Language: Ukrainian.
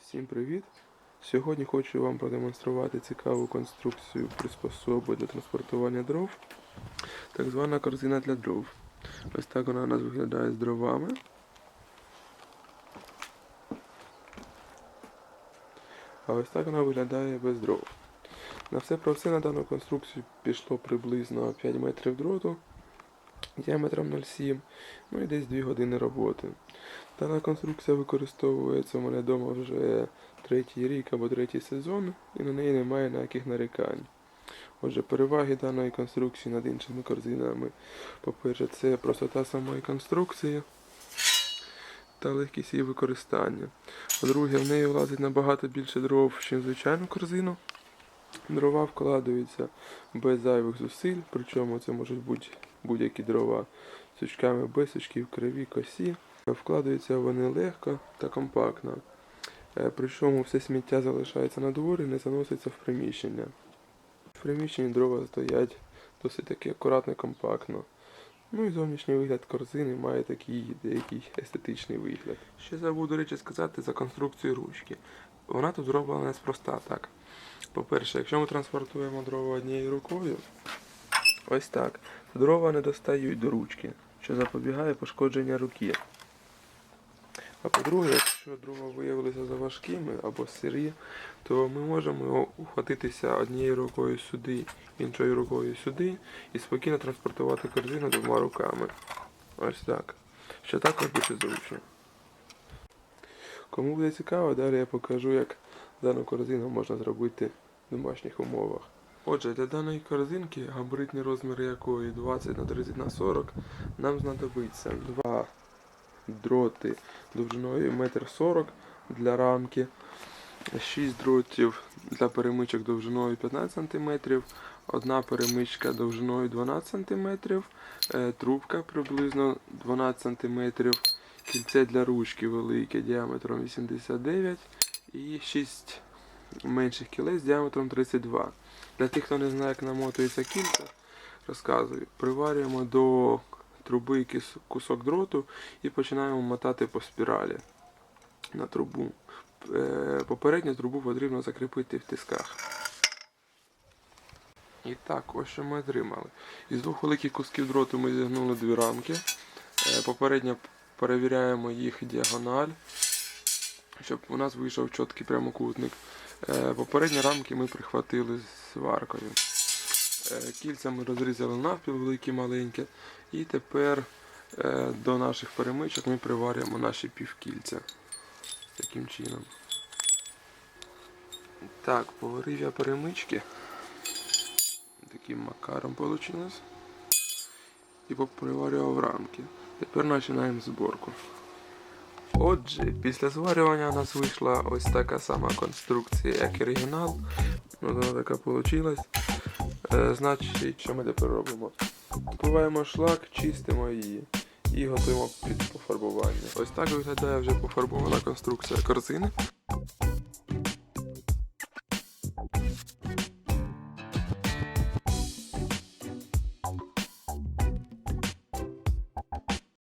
Всім привіт! Сьогодні хочу вам продемонструвати цікаву конструкцію приспособи для транспортування дров. Так звана корзина для дров. Ось так вона у нас виглядає з дровами. А ось так вона виглядає без дров. На все про все на дану конструкцію пішло приблизно 5 метрів дроту діаметром 0,7, ну і десь 2 години роботи. Дана конструкція використовується у мене вдома вже третій рік або третій сезон, і на неї немає ніяких нарікань. Отже, переваги даної конструкції над іншими корзинами. По-перше, це простота самої конструкції та легкість її використання. По-друге, в неї влазить набагато більше дров, ніж звичайну корзину. Дрова вкладаються без зайвих зусиль, причому це можуть бути будь-які дрова сучками без сучків, криві, косі. Вкладаються вони легко та компактно. Е, Причому все сміття залишається на дворі, не заноситься в приміщення. В приміщенні дрова стоять досить таки акуратно і компактно. Ну і зовнішній вигляд корзини має такий деякий естетичний вигляд. Ще забув, до речі, сказати за конструкцію ручки. Вона тут зроблена неспроста так. По-перше, якщо ми транспортуємо дрова однією рукою, ось так, дрова не достають до ручки, що запобігає пошкодження руки. А по-друге, якщо дрова виявилися заважкими або сирі, то ми можемо ухватитися однією рукою сюди, іншою рукою сюди і спокійно транспортувати корзину двома руками. Ось так. Що також дуже зручно. Кому буде цікаво, далі я покажу, як дану корзину можна зробити в домашніх умовах. Отже, для даної корзинки, габаритні розміри якої 20 на 30 на 40, нам знадобиться два дроти довжиною 1,40 м для рамки, 6 дротів для перемичок довжиною 15 см, одна перемичка довжиною 12 см, е, трубка приблизно 12 см, кільце для ручки велике діаметром 89 і 6 менших кілець діаметром 32. Для тих, хто не знає, як намотується кільця, розказую. Приварюємо до труби кусок дроту і починаємо мотати по спіралі на трубу. Е, Попередню трубу потрібно закріпити в тисках. І так, ось що ми отримали. Із двох великих кусків дроту ми зігнули дві рамки. Е, Попередньо перевіряємо їх діагональ, щоб у нас вийшов чіткий прямокутник. Е, Попередні рамки ми прихватили сваркою. Е, Кільця ми розрізали навпіл, великі маленькі. І тепер е, до наших перемичок ми приварюємо наші півкільця. Таким чином. Так, поварив я перемички. Таким макаром вийшло. І поприварював рамки. Тепер починаємо зборку. Отже, після зварювання у нас вийшла ось така сама конструкція, як і оригінал. Ну, Вона така вийшла. Е, значить, що ми тепер робимо? Добуваємо шлак, чистимо її і готуємо під пофарбування. Ось так виглядає вже пофарбована конструкція корзини.